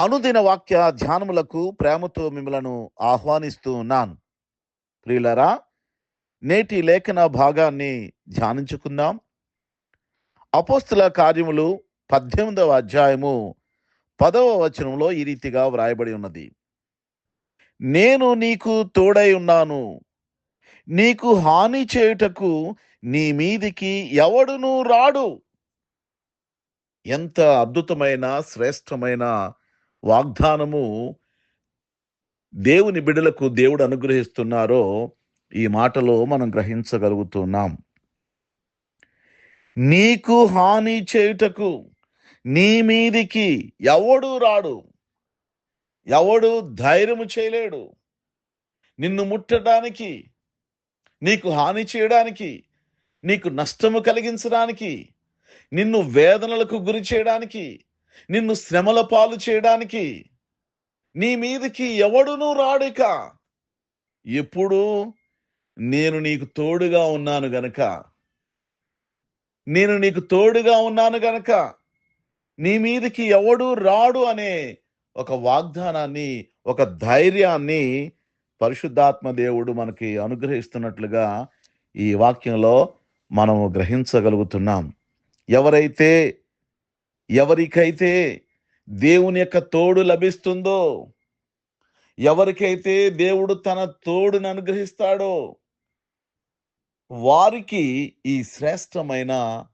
అనుదిన వాక్య ధ్యానములకు ప్రేమతో మిమ్మలను ఆహ్వానిస్తూ ఉన్నాను. ప్రియులరా నేటి లేఖన భాగాన్ని ధ్యానించుకుందాం. అపోస్తుల కార్యములు పద్దెనిమిదవ అధ్యాయము పదవ వచనంలో ఈ రీతిగా వ్రాయబడి ఉన్నది. నేను నీకు తోడై ఉన్నాను. నీకు హాని చేయుటకు నీ మీదికి ఎవడునూ రాడు. ఎంత అద్భుతమైన శ్రేష్టమైన వాగ్దానము దేవుని బిడలకు దేవుడు అనుగ్రహిస్తున్నారో ఈ మాటలో మనం గ్రహించగలుగుతున్నాం. నీకు హాని చేయుటకు నీ మీదికి ఎవడు రాడు. ఎవడు ధైర్యము చేయలేడు. నిన్ను ముట్టడానికి నీకు హాని చేయడానికి నీకు నష్టము కలిగించడానికి నిన్ను వేదనలకు గురి చేయడానికి నిన్ను శ్రమల పాలు చేయడానికి నీ మీదకి ఎవడునూ రాడిక. ఎప్పుడు నేను నీకు తోడుగా ఉన్నాను గనక. నేను నీకు తోడుగా ఉన్నాను గనక. నీ మీదకి ఎవడు రాడు అనే ఒక వాగ్దానాన్ని ఒక ధైర్యాన్ని పరిశుద్ధాత్మ దేవుడు మనకి అనుగ్రహిస్తున్నట్లుగా ఈ వాక్యంలో మనము గ్రహించగలుగుతున్నాం. ఎవరైతే ఎవరికైతే దేవుని యొక్క తోడు లభిస్తుందో ఎవరికైతే దేవుడు తన తోడును అనుగ్రహిస్తాడో వారికి ఈ శ్రేష్టమైన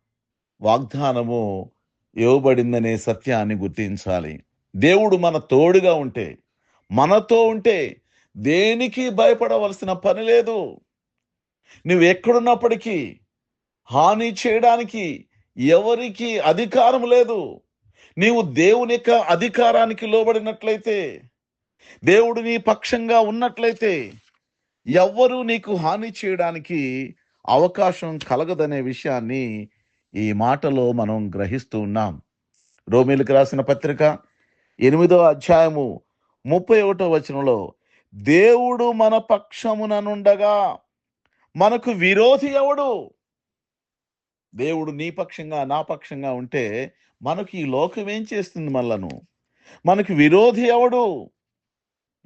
వాగ్దానము ఇవ్వబడిందనే సత్యాన్ని గుర్తించాలి. దేవుడు మన తోడుగా ఉంటే మనతో ఉంటే దేనికి భయపడవలసిన పని లేదు. నువ్వు ఎక్కడున్నప్పటికీ హాని చేయడానికి ఎవరికి అధికారం లేదు. నీవు దేవుని యొక్క అధికారానికి లోబడినట్లయితే దేవుడు నీ పక్షంగా ఉన్నట్లయితే ఎవ్వరూ నీకు హాని చేయడానికి అవకాశం కలగదనే విషయాన్ని ఈ మాటలో మనం గ్రహిస్తూ ఉన్నాం. రోమిలకు రాసిన పత్రిక ఎనిమిదవ అధ్యాయము ముప్పై ఒకటో వచనంలో దేవుడు మన పక్షముననుండగా మనకు విరోధి ఎవడు? దేవుడు నీ పక్షంగా నా పక్షంగా ఉంటే మనకి ఈ లోకం ఏం చేస్తుంది మనలను? మనకి విరోధి ఎవడు?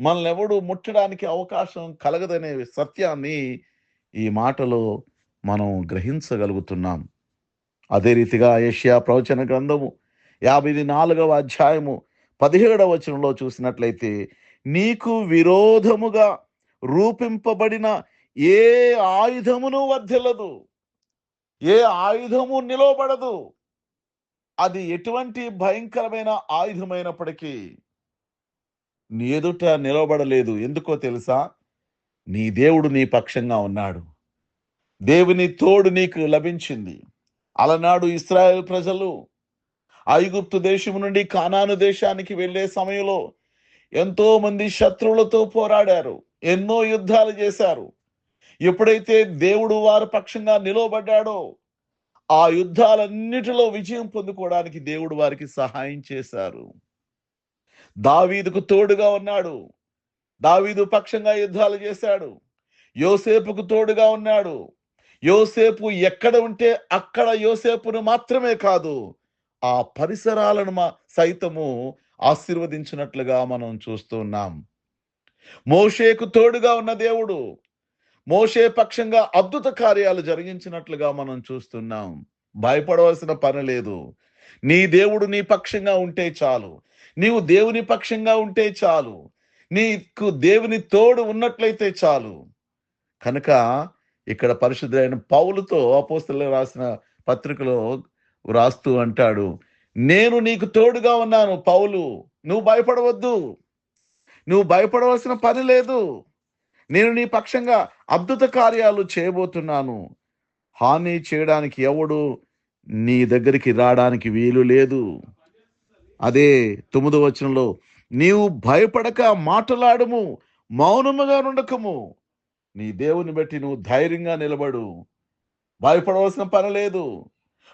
మనల్నెవడు ముట్టడానికి అవకాశం కలగదనే సత్యాన్ని ఈ మాటలో మనం గ్రహించగలుగుతున్నాం. అదే రీతిగా ఏషియా ప్రవచన గ్రంథము యాభై నాలుగవ అధ్యాయము పదిహేడవ వచనంలో చూసినట్లయితే నీకు విరోధముగా రూపింపబడిన ఏ ఆయుధమును వర్ధిల్లదు. ఏ ఆయుధము నిలవబడదు. అది ఎటువంటి భయంకరమైన ఆయుధమైనప్పటికీ నీ ఎదుట నిలవబడలేదు. ఎందుకో తెలుసా? నీ దేవుడు నీ పక్షంగా ఉన్నాడు. దేవుని తోడు నీకు లభించింది. అలనాడు ఇస్రాయేల్ ప్రజలు ఐగుప్తు దేశం నుండి కానాను దేశానికి వెళ్ళే సమయంలో ఎంతో మంది శత్రువులతో పోరాడారు. ఎన్నో యుద్ధాలు చేశారు. ఎప్పుడైతే దేవుడు వారి పక్షంగా నిలవబడ్డాడో ఆ యుద్ధాలన్నిటిలో విజయం పొందుకోవడానికి దేవుడు వారికి సహాయం చేశారు. దావీదుకు తోడుగా ఉన్నాడు. దావీదు పక్షంగా యుద్ధాలు చేశాడు. యోసేపుకు తోడుగా ఉన్నాడు. యోసేపు ఎక్కడ ఉంటే అక్కడ యోసేపును మాత్రమే కాదు ఆ పరిసరాలను మా సైతము ఆశీర్వదించినట్లుగా మనం చూస్తున్నాం. మోషేకు తోడుగా ఉన్న దేవుడు మోషే పక్షంగా అద్భుత కార్యాలు జరిగించినట్లుగా మనం చూస్తున్నాం. భయపడవలసిన పని లేదు. నీ దేవుడు నీ పక్షంగా ఉంటే చాలు. నీవు దేవుని పక్షంగా ఉంటే చాలు. నీకు దేవుని తోడు ఉన్నట్లయితే చాలు. కనుక ఇక్కడ పరిశుద్ధులైన పౌలుతో అపోస్తులు రాసిన పత్రికలో రాస్తూ అంటాడు నేను నీకు తోడుగా ఉన్నాను పౌలు. నువ్వు భయపడవద్దు. నువ్వు భయపడవలసిన పని లేదు. నేను నీ పక్షంగా అద్భుత కార్యాలు చేయబోతున్నాను. హాని చేయడానికి ఎవడు నీ దగ్గరికి రావడానికి వీలు లేదు. అదే తొమ్మిదో వచనంలో నీవు భయపడక మాటలాడము మౌనముగా ఉండకము నీ దేవుని బట్టి నువ్వు ధైర్యంగా నిలబడు. భయపడవలసిన పని లేదు.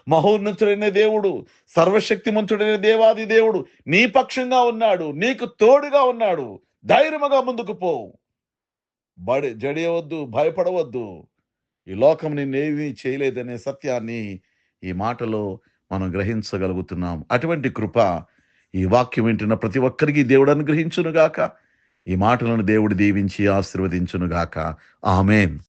మహోన్నతుడైన దేవుడు సర్వశక్తిమంతుడైన దేవాది దేవుడు నీ పక్షంగా ఉన్నాడు నీకు తోడుగా ఉన్నాడు. ధైర్యముగా ముందుకు పోవు బడి జడియవద్దు భయపడవద్దు. ఈ లోకం నిన్నేమీ చేయలేదనే సత్యాన్ని ఈ మాటలో మనం గ్రహించగలుగుతున్నాం. అటువంటి కృప ఈ వాక్యం వింటున్న ప్రతి ఒక్కరికి దేవుడు అనుగ్రహించునుగాక. ఈ మాటలను దేవుడు దీవించి ఆశీర్వదించునుగాక. ఆమెన్.